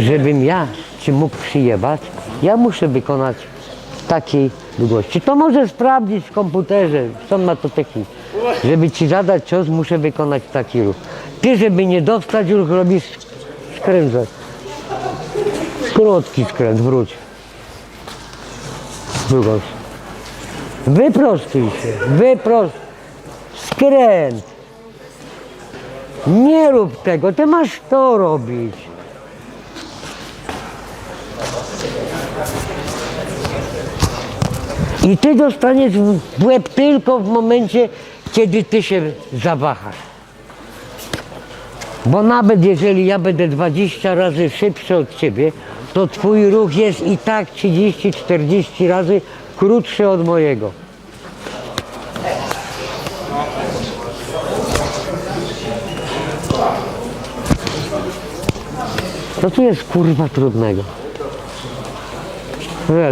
żebym ja ci mógł przyjebać, ja muszę wykonać takiej długości. To może sprawdzić w komputerze, są na to techniki. Żeby ci zadać cios, muszę wykonać taki ruch. Ty, żeby nie dostać ruch, robisz skręt. Krótki skręt, wróć. Stronę. Wyprostuj się, wyprost. Skręt. Nie rób tego, ty masz to robić. I ty dostaniesz w łeb tylko w momencie, kiedy ty się zawahasz. Bo nawet jeżeli ja będę 20 razy szybszy od ciebie, to twój ruch jest i tak 30-40 razy krótszy od mojego. Co tu jest kurwa trudnego?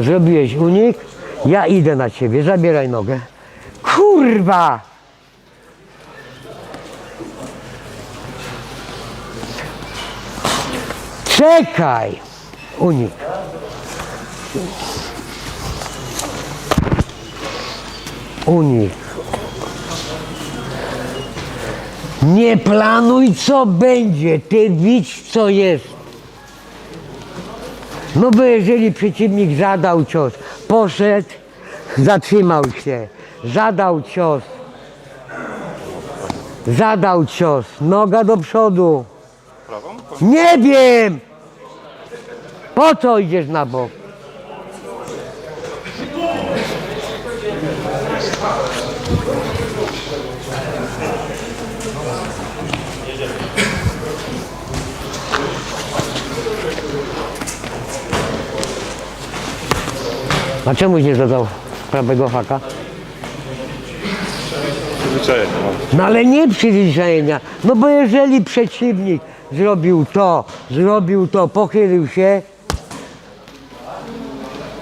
Zrobiłeś unik, ja idę na ciebie, zabieraj nogę. Kurwa! Czekaj! Unik. Unik. Nie planuj co będzie, ty widz co jest. No bo jeżeli przeciwnik zadał cios, poszedł, zatrzymał się, zadał cios, zadał cios, noga do przodu. Nie wiem! Po co idziesz na bok? A czemuś nie zadał prawego haka? Przyzwyczajenie mam. No ale nie przyzwyczajenia. No bo jeżeli przeciwnik zrobił to, zrobił to, pochylił się,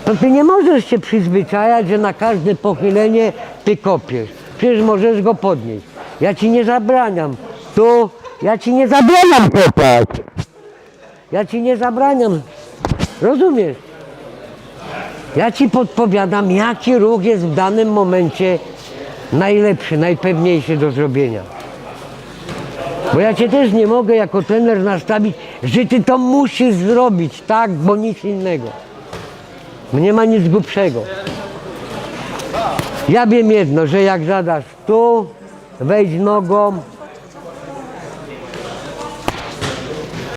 to ty nie możesz się przyzwyczajać, że na każde pochylenie ty kopiesz. Przecież możesz go podnieść. Ja ci nie zabraniam. Tu ja ci nie zabraniam kopać. Ja ci nie zabraniam. Rozumiesz? Ja ci podpowiadam, jaki ruch jest w danym momencie najlepszy, najpewniejszy do zrobienia. Bo ja cię też nie mogę jako trener nastawić, że ty to musisz zrobić, tak, bo nic innego. Nie ma nic głupszego. Ja wiem jedno, że jak zadasz tu, wejdź nogą,